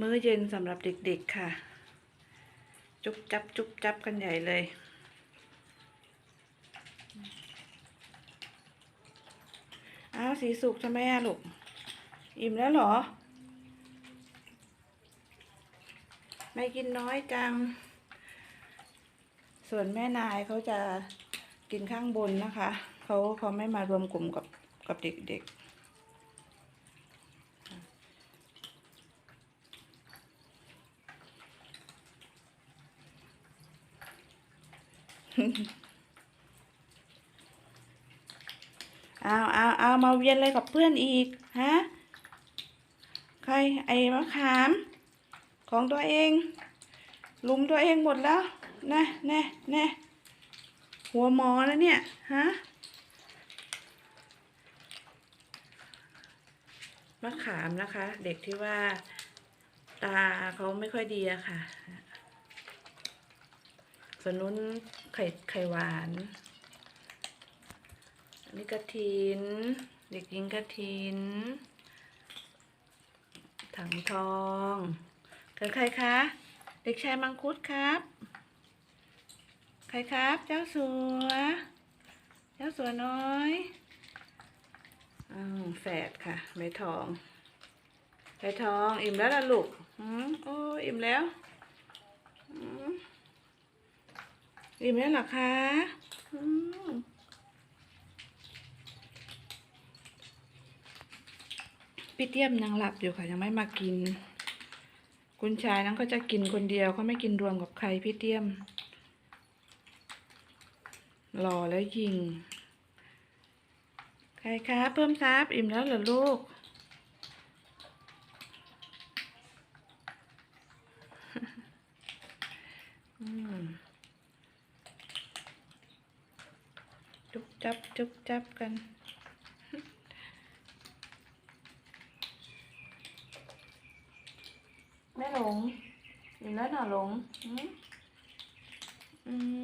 มื้อเย็นสำหรับเด็กๆค่ะ จุ๊บจับจุ๊บจับกันใหญ่เลย อ้าวสีสุกทำไมอะลูก อิ่มแล้วเหรอ ไม่กินน้อยจัง ส่วนแม่นายเขาจะกินข้างบนนะคะ เขาเขาไม่มารวมกลุ่มกับกับเด็กๆ เอาเอาเอามาเวียนอะไรกับเพื่อนอีก ฮะ ใครไอ้มะขาม ของตัวเอง ลุมตัวเองหมดแล้วนะแน่แน่หัวหมอแล้วเนี่ย ฮะมะขามนะคะ เด็กที่ว่า ตาเขาไม่ค่อยดีอะค่ะ ส่วนนู้นไข่ไข่หวาน อันนี้กระถิน เด็กหญิงกระถิน ถังทองเกิดใครคะ เด็กชายมังคุดครับ ใครครับ เจ้าสัว เจ้าสัวน้อยอแฝดค่ะใบทองใบทองอิ่มแล้วล่ะลูกอืมโอ้อิ่มแล้วอืม อิ่มแล้วหรอคะพี่เตี้ยมยังหลับอยู่ค่ะยังไม่มากิน คุณชายนั้นก็จะกินคนเดียวเขาไม่กินรวมกับใครพี่เตี้ยมรอแล้วยิง ใครคะเพิ่มซับอิ่มแล้วเหรอลูก อืม จุบจับจุบจับกัน แม่หลงอยู่แล้วน่ะหลง อืมอืม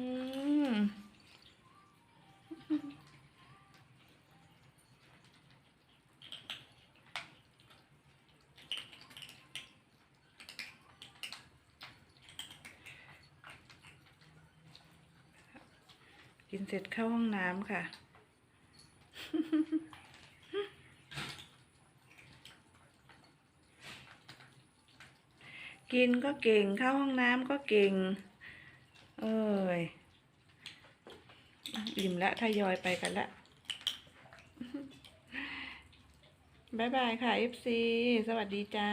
กินเสร็จเข้าห้องน้ำค่ะ กินก็เก่งเข้าห้องน้ำก็เก่ง เอ้ยอิ่มละทยอยไปกันละบายบายค่ะ FC สวัสดีจ้า